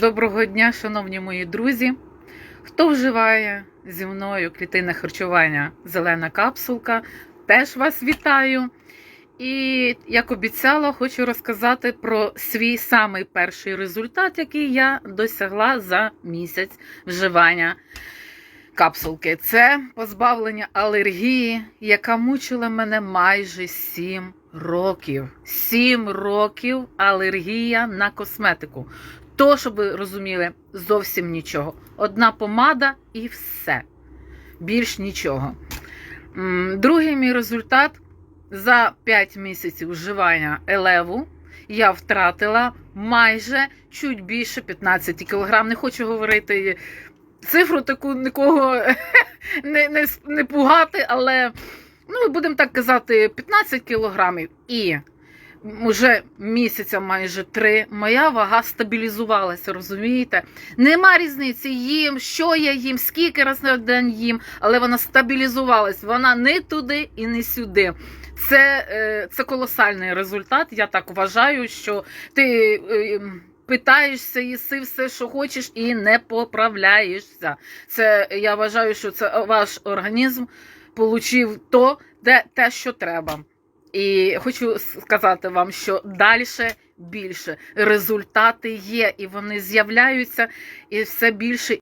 Доброго дня, шановні мої друзі. Хто вживає зі мною клітинне харчування Зелена капсулка, теж вас вітаю. І як обіцяла, хочу розказати про свій самий перший результат, який я досягла за місяць вживання капсулки. Це позбавлення алергії, яка мучила мене майже 7 років. 7 років алергія на косметику. То, щоб ви розуміли, зовсім нічого. Одна помада і все. Більш нічого. Другий мій результат за 5 місяців вживання елеву я втратила майже чуть більше 15 кг. Не хочу говорити цифру таку нікого не, не, не пугати, але ну, будемо так казати, 15 кілограмів. І вже місяця майже три моя вага стабілізувалася, розумієте? Нема різниці їм, що я їм, скільки раз на день їм, але вона стабілізувалась. Вона не туди і не сюди. Це, е, це колосальний результат. Я так вважаю, що ти. е, Питаєшся, їси все, що хочеш, і не поправляєшся. Це я вважаю, що це ваш організм получив то, де те, що треба. І хочу сказати вам, що далі більше. Результати є, і вони з'являються і все більше